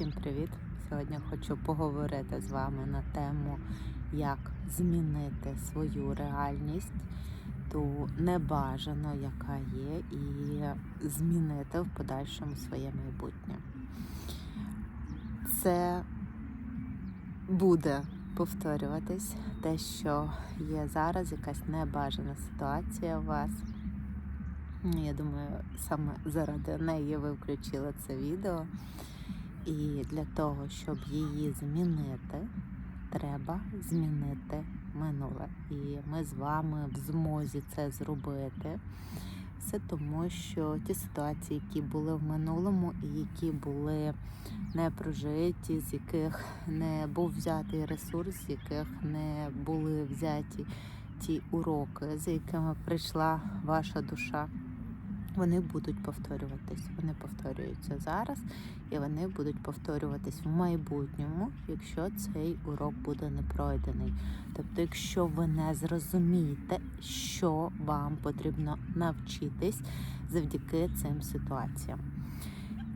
Всім привіт! Сьогодні хочу поговорити з вами на тему, як змінити свою реальність, ту небажану, яка є, і змінити в подальшому своє майбутнє. Це буде повторюватись те, що є зараз, якась небажана ситуація у вас. Я думаю, саме заради неї ви включили це відео. І для того, щоб її змінити, треба змінити минуле. І ми з вами в змозі це зробити. Все тому, що ті ситуації, які були в минулому, і які були не прожиті, з яких не був взятий ресурс, з яких не були взяті ті уроки, з якими прийшла ваша душа. Вони будуть повторюватись. Вони повторюються зараз, і вони будуть повторюватись в майбутньому, якщо цей урок буде не пройдений. Тобто, якщо ви не зрозумієте, що вам потрібно навчитись завдяки цим ситуаціям.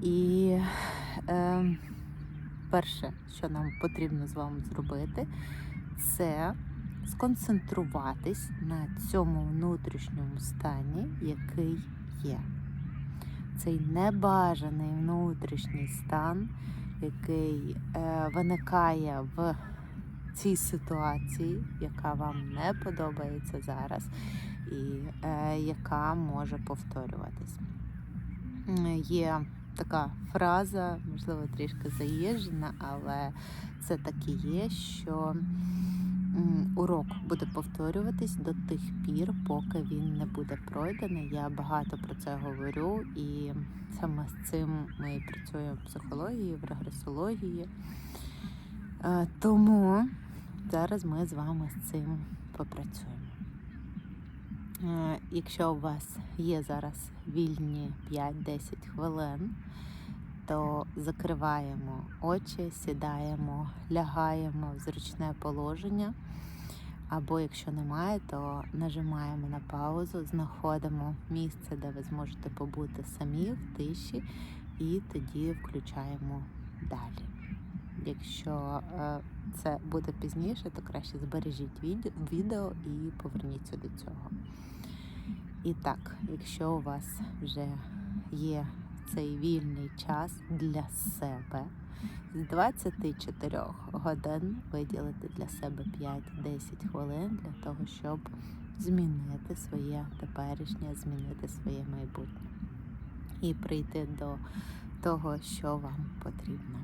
І е, перше, що нам потрібно з вами зробити, це сконцентруватись на цьому внутрішньому стані, який є. Цей небажаний внутрішній стан, який е, виникає в цій ситуації, яка вам не подобається зараз, і е, яка може повторюватись. Є така фраза, можливо, трішки заїжджена, але це так і є, що урок буде повторюватись до тих пір, поки він не буде пройдений. Я багато про це говорю, і саме з цим ми працюємо в психології, в регресології. Е, Тому зараз ми з вами з цим попрацюємо. Е, Якщо у вас є зараз вільні 5-10 хвилин, то закриваємо очі, сідаємо, лягаємо в зручне положення. Або якщо немає, то нажимаємо на паузу, знаходимо місце, де ви зможете побути самі в тиші, і тоді включаємо далі. Якщо е, це буде пізніше, то краще збережіть відео, відео і поверніться до цього. І так, якщо у вас вже є цей вільний час для себе, з 24 годин виділити для себе 5-10 хвилин для того, щоб змінити своє теперішнє, змінити своє майбутнє і прийти до того, що вам потрібно.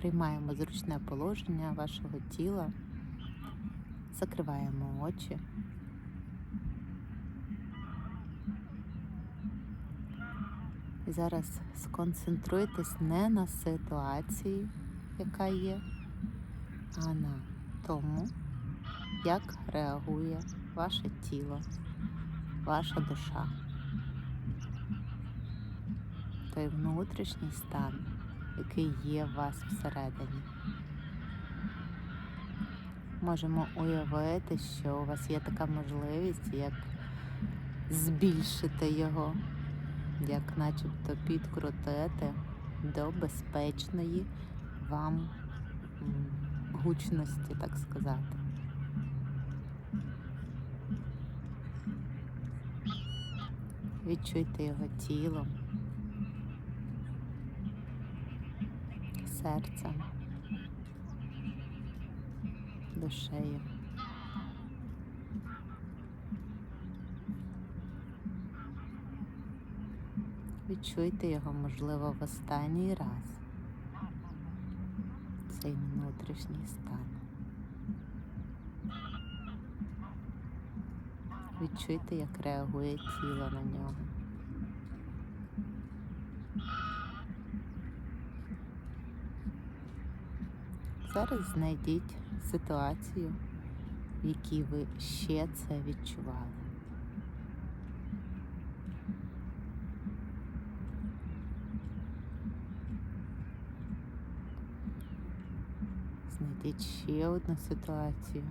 Приймаємо зручне положення вашого тіла, закриваємо очі. Зараз сконцентруйтесь не на ситуації, яка є, а на тому, як реагує ваше тіло, ваша душа, той внутрішній стан, який є в вас всередині. Можемо уявити, що у вас є така можливість, як збільшити його як начебто підкрутити до безпечної вам гучності, так сказати. Відчуйте його тілом, серцем, душею. Відчуйте його, можливо, в останній раз. Цей внутрішній стан. Відчуйте, як реагує тіло на нього. Зараз знайдіть ситуацію, в якій ви ще це відчували. знайти ще одну ситуацію,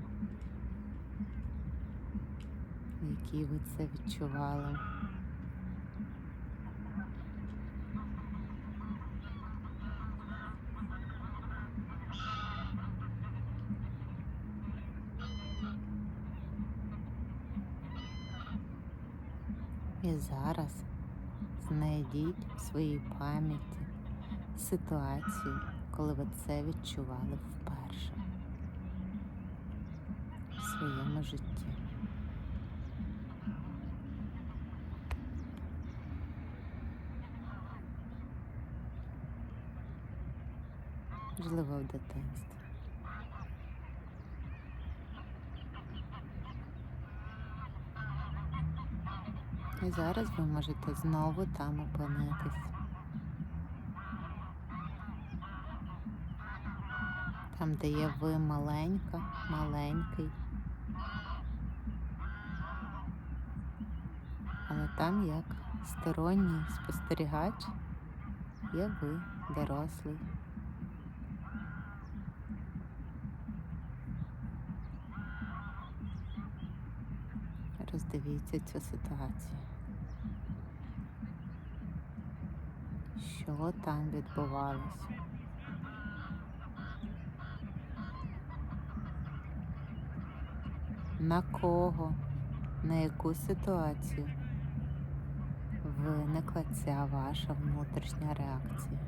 в якій ви це відчували. І зараз знайдіть в своїй пам'яті ситуацію коли ви це відчували вперше в своєму житті. Можливо, в дитинстві. І зараз ви можете знову там опинитись. Там, де є ви маленька, маленький. Але там як сторонній спостерігач є ви, дорослий. Роздивіться цю ситуацію. Що там відбувалося? На кого, на яку ситуацію виникла ця ваша внутрішня реакція?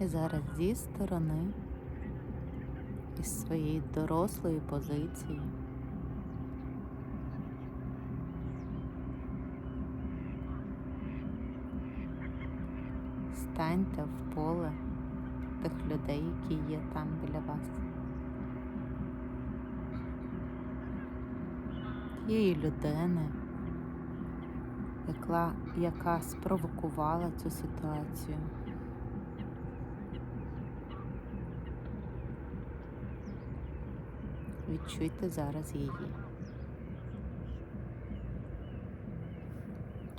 І зараз зі сторони, із своєї дорослої позиції, станьте в поле тих людей, які є там біля вас. Тієї людини, яка, яка спровокувала цю ситуацію. Відчуйте зараз її.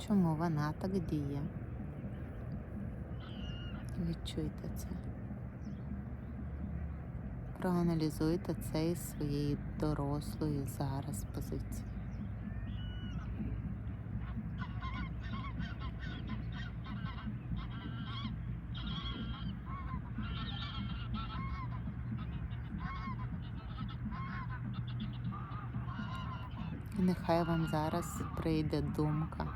Чому вона так діє? Відчуйте це. Проаналізуйте це із своєї дорослої зараз позиції. І нехай вам зараз прийде думка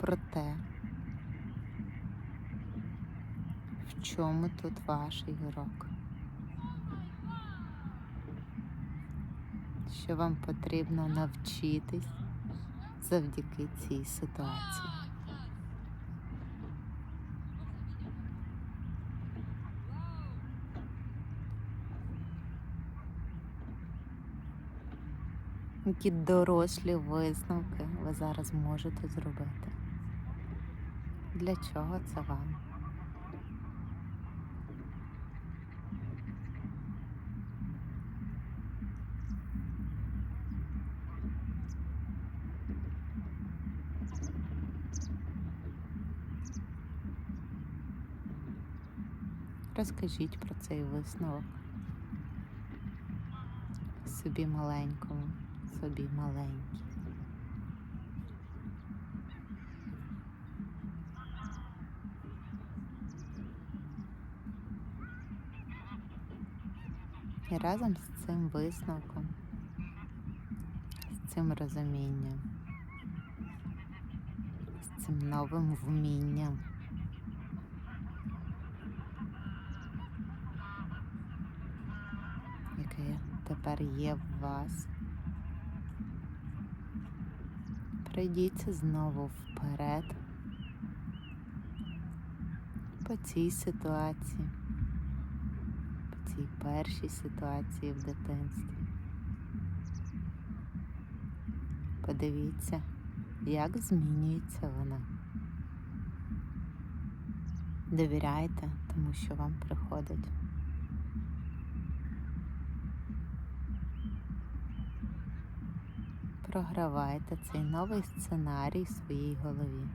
про те, в чому тут ваш ігрок. Що вам потрібно навчитись завдяки цій ситуації. Які дорослі висновки ви зараз можете зробити? Для чого це вам? Розкажіть про цей висновок собі маленькому, собі маленькій. І разом з цим висновком, з цим розумінням, з цим новим вмінням. Тепер є в вас. Пройдіться знову вперед по цій ситуації, по цій першій ситуації в дитинстві. Подивіться, як змінюється вона. Довіряйте тому, що вам приходить. Програвайте цей новий сценарій в своїй голові.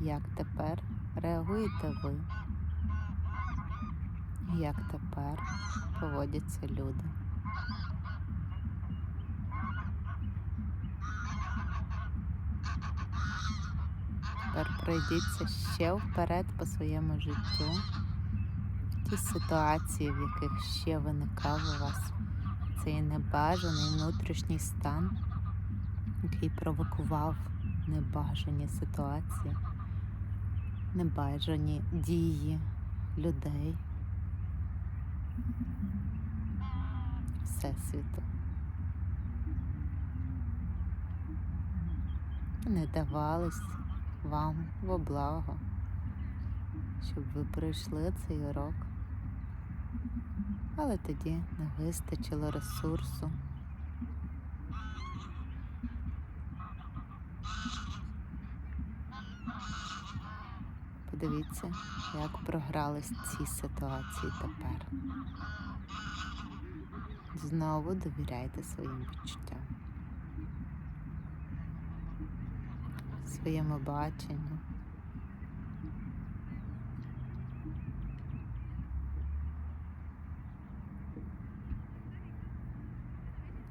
Як тепер реагуєте ви? як тепер поводяться люди. Тепер пройдіться ще вперед по своєму життю. Ті ситуації, в яких ще виникав у вас цей небажаний внутрішній стан, який провокував небажані ситуації, небажані дії людей, Всесвіту. Не давались вам во благо, щоб ви пройшли цей урок. Але тоді не вистачило ресурсу. Подивіться, як програлись ці ситуації тепер. Знову довіряйте своїм відчуттям, своєму баченню.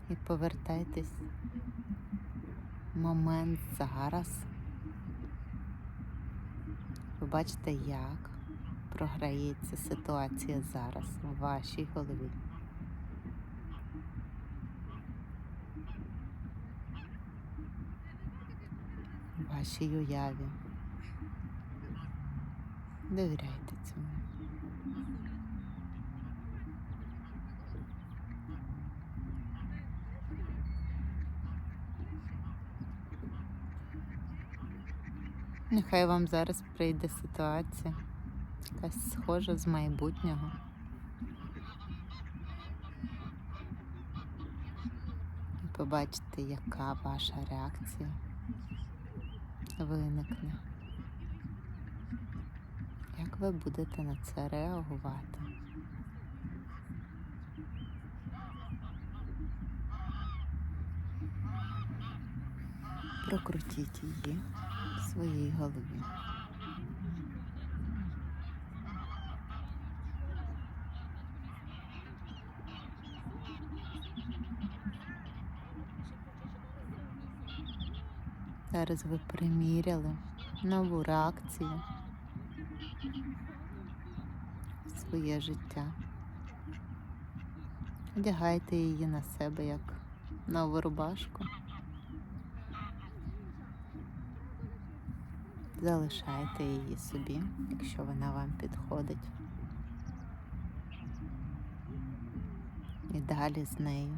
І повертайтесь в момент зараз. Побачите, як програється ситуація зараз у вашій голові. в вашій уяві. Довіряйте цьому. Нехай вам зараз прийде ситуація, якась схожа з майбутнього. І побачите, яка ваша реакція виникне. Як ви будете на це реагувати? Прокрутіть її в своїй голові. Зараз ви приміряли нову реакцію в своє життя. Одягайте її на себе як нову рубашку. Залишайте її собі, якщо вона вам підходить. І далі з нею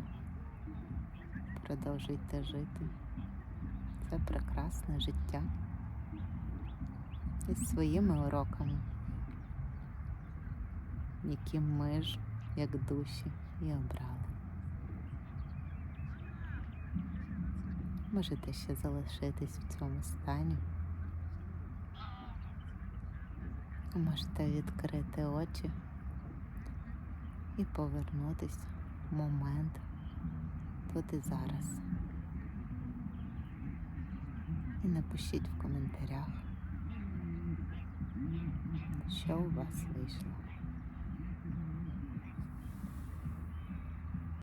продовжуйте жити це прекрасне життя із своїми уроками, які ми ж, як душі, і обрали. Можете ще залишитись в цьому стані. Можете відкрити очі і повернутись в момент тут і зараз. І напишіть в коментарях, що у вас вийшло.